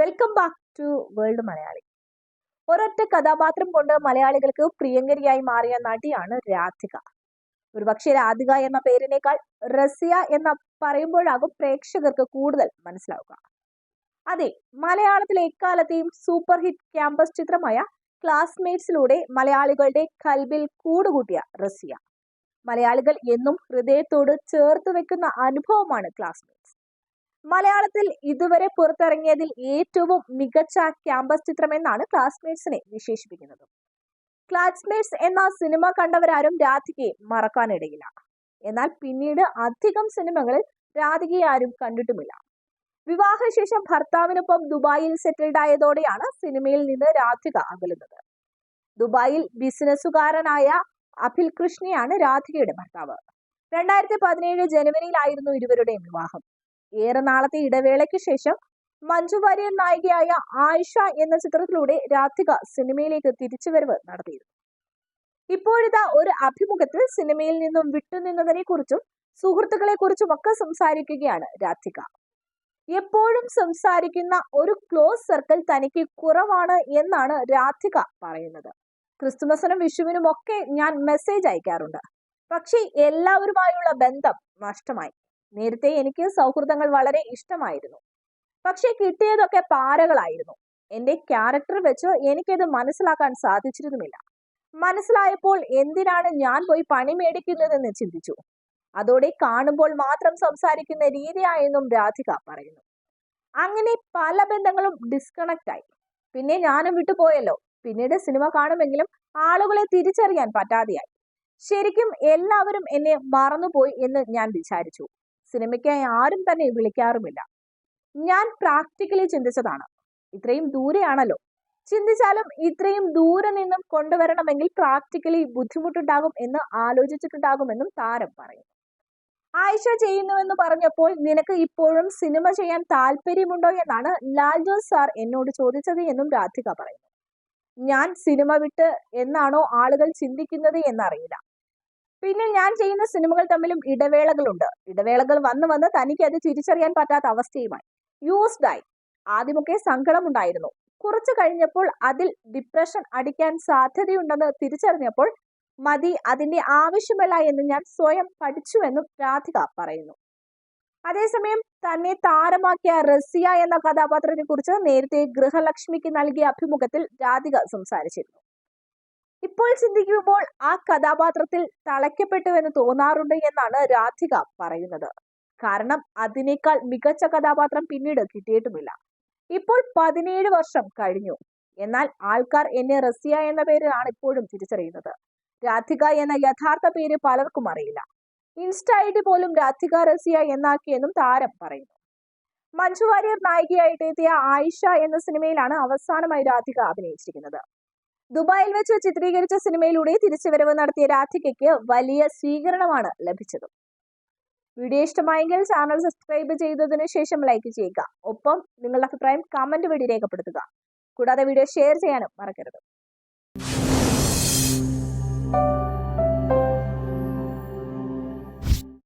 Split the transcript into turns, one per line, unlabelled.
Welcome back to world Malayali ഒരൊറ്റ കഥാപാത്രം കൊണ്ട് മലയാളികൾക്ക് പ്രിയങ്കരിയായി മാറിയ നടിയാണ് രാധിക. ഒരുപക്ഷെ രാധിക എന്ന പേരിനേക്കാൾ റസിയ എന്ന പറയുമ്പോഴാകും പ്രേക്ഷകർക്ക് കൂടുതൽ മനസ്സിലാവുക. അതെ മലയാളത്തിലെ എക്കാലത്തെയും സൂപ്പർ ഹിറ്റ് ക്യാമ്പസ് ചിത്രമായ ക്ലാസ്മേറ്റ്സിലൂടെ മലയാളികളുടെ കൽബിൽ കൂടുകൂട്ടിയ റസിയ. മലയാളികൾ എന്നും ഹൃദയത്തോട് ചേർത്ത് വെക്കുന്ന അനുഭവമാണ് ക്ലാസ്മേറ്റ്സ് മലയാളത്തിൽ ഇതുവരെ പുറത്തിറങ്ങിയതിൽ ഏറ്റവും മികച്ച ക്യാമ്പസ് ചിത്രമെന്നാണ് ക്ലാസ്മേറ്റ്സിനെ വിശേഷിപ്പിക്കുന്നത്. ക്ലാസ്മേറ്റ്സ് എന്ന സിനിമ കണ്ടവരാരും രാധികയെ മറക്കാനിടയില്ല. എന്നാൽ പിന്നീട് അധികം സിനിമകളിൽ രാധികയെ ആരും കണ്ടിട്ടുമില്ല. വിവാഹശേഷം ഭർത്താവിനൊപ്പം ദുബായിൽ സെറ്റിൽഡ് ആയതോടെയാണ് സിനിമയിൽ നിന്ന് രാധിക അകലുന്നത്. ദുബായിൽ ബിസിനസ്സുകാരനായ അഭിൽ കൃഷ്ണയാണ് രാധികയുടെ ഭർത്താവ്. രണ്ടായിരത്തി പതിനേഴ് ജനുവരിയിലായിരുന്നു ഇരുവരുടെയും വിവാഹം. ഏറെ നാളത്തെ ഇടവേളയ്ക്ക് ശേഷം മഞ്ജു വാര്യർ നായികയായ ആയിഷ എന്ന ചിത്രത്തിലൂടെ രാധിക സിനിമയിലേക്ക് തിരിച്ചുവരവ് നടത്തിയിരുന്നു. ഇപ്പോഴിതാ ഒരു അഭിമുഖത്തിൽ സിനിമയിൽ നിന്നും വിട്ടുനിന്നതിനെ കുറിച്ചും സുഹൃത്തുക്കളെ കുറിച്ചും ഒക്കെ സംസാരിക്കുകയാണ് രാധിക. എപ്പോഴും സംസാരിക്കുന്ന ഒരു ക്ലോസ് സർക്കിൾ തനിക്ക് കുറവാണ് എന്നാണ് രാധിക പറയുന്നത്. ക്രിസ്തുമസിനും വിഷുവിനും ഒക്കെ ഞാൻ മെസ്സേജ് അയക്കാറുണ്ട്. പക്ഷേ എല്ലാവരുമായുള്ള ബന്ധം നഷ്ടമായി. നേരത്തെ എനിക്ക് സൗഹൃദങ്ങൾ വളരെ ഇഷ്ടമായിരുന്നു. പക്ഷെ കിട്ടിയതൊക്കെ പാരകളായിരുന്നു. എന്റെ ക്യാരക്ടർ വെച്ച് എനിക്കത് മനസ്സിലാക്കാൻ സാധിച്ചിരുന്നുമില്ല മനസ്സിലായപ്പോൾ എന്തിനാണ് ഞാൻ പോയി പണി മേടിക്കുന്നതെന്ന് ചിന്തിച്ചു. അതോടെ കാണുമ്പോൾ മാത്രം സംസാരിക്കുന്ന രീതിയായെന്നും രാധിക പറയുന്നു. അങ്ങനെ പല ബന്ധങ്ങളും ഡിസ്കണക്ട് ആയി. പിന്നെ ഞാനും വിട്ടുപോയല്ലോ പിന്നീട് സിനിമ കാണുമെങ്കിലും ആളുകളെ തിരിച്ചറിയാൻ പറ്റാതെയായി. ശരിക്കും എല്ലാവരും എന്നെ മറന്നുപോയി എന്ന് ഞാൻ വിചാരിച്ചു. സിനിമയ്ക്കായി ആരും തന്നെ വിളിക്കാറുമില്ല. ഞാൻ പ്രാക്ടിക്കലി ചിന്തിച്ചതാണ്. ഇത്രയും ദൂരെയാണല്ലോ. ചിന്തിച്ചാലും ഇത്രയും ദൂരെ നിന്നും കൊണ്ടുവരണമെങ്കിൽ പ്രാക്ടിക്കലി ബുദ്ധിമുട്ടുണ്ടാകും എന്ന് ആലോചിച്ചിട്ടുണ്ടാകുമെന്നും താരം പറയുന്നു. ആയിഷ ചെയ്യുന്നുവെന്ന് പറഞ്ഞപ്പോൾ നിനക്ക് ഇപ്പോഴും സിനിമ ചെയ്യാൻ താല്പര്യമുണ്ടോ എന്നാണ് ലാൽ ജോസ് സാർ എന്നോട് ചോദിച്ചത് എന്നും രാധിക പറയുന്നു. ഞാൻ സിനിമ വിട്ട് എന്നാണോ ആളുകൾ ചിന്തിക്കുന്നത് എന്നറിയില്ല. പിന്നെ ഞാൻ ചെയ്യുന്ന സിനിമകൾ തമ്മിലും ഇടവേളകളുണ്ട്. ഇടവേളകൾ വന്ന് വന്ന് തനിക്ക് അത് തിരിച്ചറിയാൻ പറ്റാത്ത അവസ്ഥയുമായി. യൂസ്ഡ് ആയി. ആദ്യമൊക്കെ സങ്കടമുണ്ടായിരുന്നു. കുറച്ചു കഴിഞ്ഞപ്പോൾ അതിൽ ഡിപ്രഷൻ അടിക്കാൻ സാധ്യതയുണ്ടെന്ന് തിരിച്ചറിഞ്ഞപ്പോൾ മതി അതിന്റെ ആവശ്യമല്ല എന്ന് ഞാൻ സ്വയം പഠിച്ചു പഠിച്ചുവെന്നും രാധിക പറയുന്നു. അതേസമയം തന്നെ താരമാക്കിയ റസിയ എന്ന കഥാപാത്രത്തെ കുറിച്ച് നേരത്തെ ഗൃഹലക്ഷ്മിക്ക് നൽകിയ അഭിമുഖത്തിൽ രാധിക സംസാരിച്ചിരുന്നു. ഇപ്പോൾ ചിന്തിക്കുമ്പോൾ ആ കഥാപാത്രത്തിൽ തളയ്ക്കപ്പെട്ടുവെന്ന് തോന്നാറുണ്ട് എന്നാണ് രാധിക പറയുന്നത്. കാരണം അതിനേക്കാൾ മികച്ച കഥാപാത്രം പിന്നീട് കിട്ടിയിട്ടുമില്ല. ഇപ്പോൾ പതിനേഴ് വർഷം കഴിഞ്ഞു. എന്നാൽ ആൾക്കാർ എന്നെ റസിയ എന്ന പേരിലാണ് ഇപ്പോഴും തിരിച്ചറിയുന്നത്. രാധിക എന്ന യഥാർത്ഥ പേര് പലർക്കും അറിയില്ല. ഇൻസ്റ്റ ഐ ഡി പോലും രാധിക റസിയ എന്നാക്കിയെന്നും താരം പറയുന്നു. മഞ്ജു വാര്യർ നായികയായിട്ട് എത്തിയ ആയിഷ എന്ന സിനിമയിലാണ് അവസാനമായി രാധിക അഭിനയിച്ചിരിക്കുന്നത്. ദുബായിൽ വെച്ച് ചിത്രീകരിച്ച സിനിമയിലൂടെ തിരിച്ചുവരവ് നടത്തിയ രാധികയ്ക്ക് വലിയ സ്വീകരണമാണ് ലഭിച്ചത്. വീഡിയോ ഇഷ്ടമായെങ്കിൽ ചാനൽ സബ്സ്ക്രൈബ് ചെയ്തതിനു ശേഷം ലൈക്ക് ചെയ്യുക. ഒപ്പം നിങ്ങളുടെ അഭിപ്രായം കമന്റ് വഴി രേഖപ്പെടുത്തുക. കൂടാതെ വീഡിയോ ഷെയർ ചെയ്യാനും മറക്കരുത്.